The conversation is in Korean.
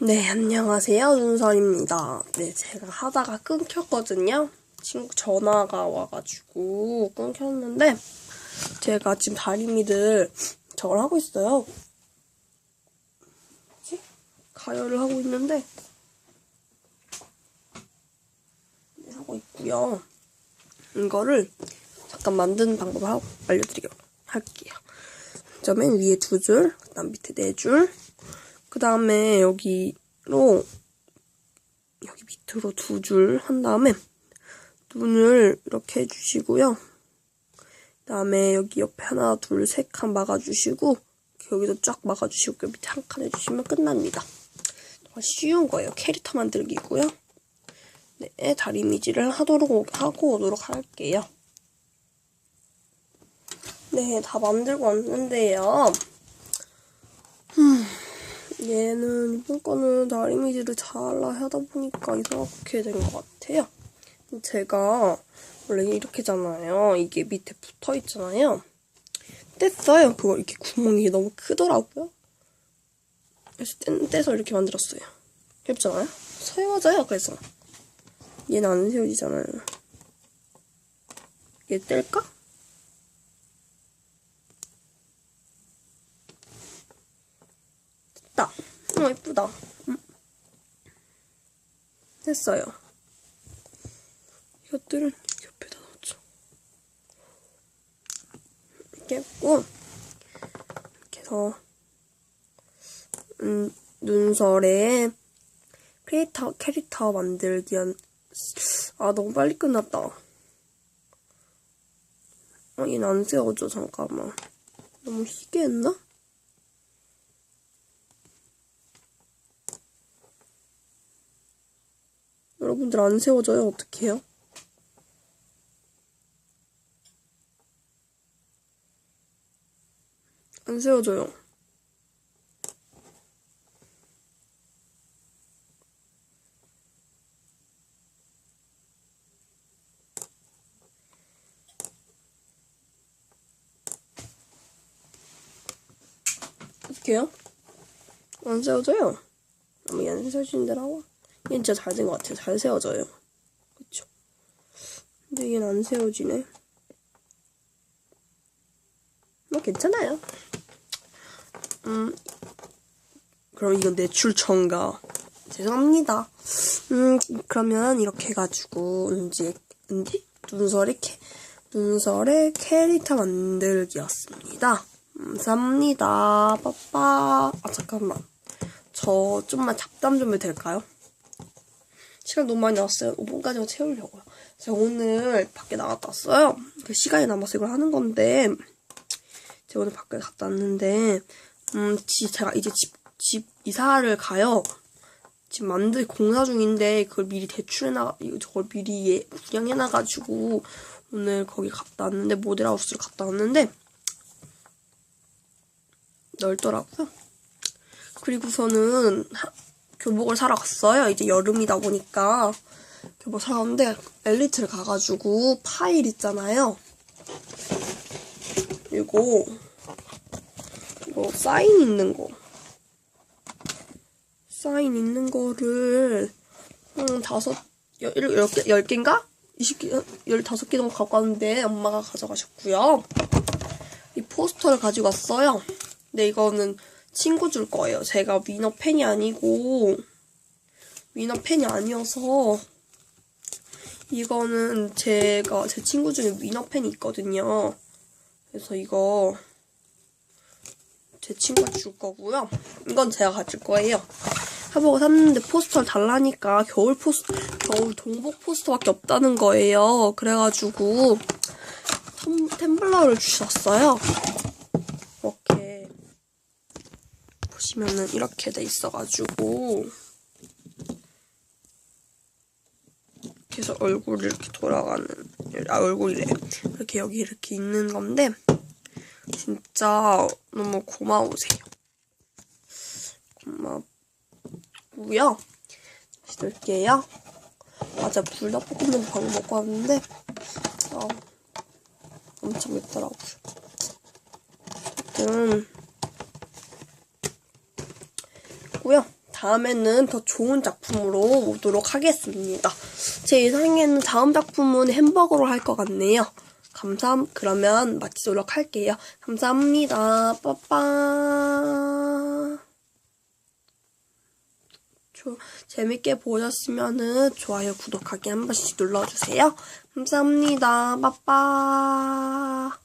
네, 안녕하세요. 눈설입니다. 네, 제가 하다가 끊겼거든요. 친구 전화가 와가지고 끊겼는데, 제가 지금 다리미들 저걸 하고 있어요. 뭐지? 가열을 하고 있는데, 네, 하고 있고요. 이거를 잠깐 만드는 방법을 알려드리려 할게요. 저맨 위에 두 줄, 그 다음 밑에 네 줄, 그 다음에 여기로 여기 밑으로 두 줄 한 다음에 눈을 이렇게 해주시고요. 그 다음에 여기 옆에 하나, 둘, 세 칸 막아주시고 여기도 쫙 막아주시고 그 밑에 한 칸 해주시면 끝납니다. 정말 쉬운 거예요. 캐릭터 만들기고요. 네, 다리미질을 하도록 하고 오도록 할게요. 네, 다 만들고 왔는데요. 얘는 이번 거는 다리미질을 잘라 하다 보니까 이상하게 된 것 같아요. 제가 원래 이렇게잖아요. 이게 밑에 붙어 있잖아요. 뗐어요. 그거 이렇게 구멍이 너무 크더라고요. 그래서 떼, 떼서 이렇게 만들었어요. 예쁘잖아요? 세워져요. 그래서 얘는 안 세워지잖아요. 얘 뗄까? 됐다. 어, 이쁘다. 음. 됐어요. 이것들은 옆에다 넣죠. 이렇게 했고, 이렇게 해서, 음, 눈설에 캐릭터, 캐릭터 만들기 한, 아, 너무 빨리 끝났다. 어, 얘는 안 세워져, 잠깐만. 너무 희게 했나? 여러분들 안 세워져요? 어떻게 해요? 안 세워져요. 어떻게 해요? 안 세워져요. 너무 대로 하고. 얘는 진짜 잘 된 것 같아요. 잘 세워져요. 그쵸? 근데 얘는 안 세워지네. 뭐 괜찮아요. 음, 그럼 이건 내출 첨가. 죄송합니다. 음, 그러면 이렇게 해가지고, 은지, 은지? 눈설의 캐, 눈설의 캐릭터 만들기였습니다. 감사합니다. 빠빠. 아, 잠깐만. 저 좀만 잡담 좀 해도 될까요? 시간 너무 많이 남았어요. 5분까지만 채우려고요. 제가 오늘 밖에 나갔다 왔어요. 그 시간이 남아서 이걸 하는 건데, 제가 오늘 밖에 갔다 왔는데, 음, 지, 제가 이제 집, 집 이사를 가요. 지금 만들 공사 중인데, 그걸 미리 대출해놔, 저걸 미리 예, 분양해놔가지고, 오늘 거기 갔다 왔는데, 모델하우스를 갔다 왔는데, 넓더라고요. 그리고서는, 하, 교복을 사러 갔어요. 이제 여름이다 보니까 교복 사러 갔는데 엘리트를 가가지고 파일 있잖아요. 이거 이거 사인 있는 거 사인 있는 거를 한 다섯 열, 열, 개, 열 개인가? 20개, 15개 정도 갖고 왔는데 엄마가 가져가셨고요. 이 포스터를 가지고 왔어요. 근데 이거는 친구 줄 거예요. 제가 위너 팬이 아니고 위너 팬이 아니어서 이거는 제가 제 친구 중에 위너 팬이 있거든요. 그래서 이거 제 친구가 줄 거고요. 이건 제가 가질 거예요. 하보고 샀는데 포스터를 달라니까 겨울 포스 겨울 동복 포스터밖에 없다는 거예요. 그래가지고 텀블러를 주셨어요. 이렇게 보시면은 이렇게 돼 있어가지고 해서 얼굴이 이렇게 돌아가는 아 얼굴이래. 이렇게 여기 이렇게 있는 건데 진짜 너무 고마우세요. 고맙고요. 다시 넣을게요. 맞아 불닭볶음면 방금 먹고 왔는데 아, 엄청 맵더라고요 어쨌든 고요 다음에는 더 좋은 작품으로 오도록 하겠습니다. 제 예상에는 다음 작품은 햄버거로 할 것 같네요. 감사, 그러면 마치도록 할게요. 감사합니다. 빠빠. 조, 재밌게 보셨으면은 좋아요, 구독하기 한 번씩 눌러주세요. 감사합니다. 빠빠.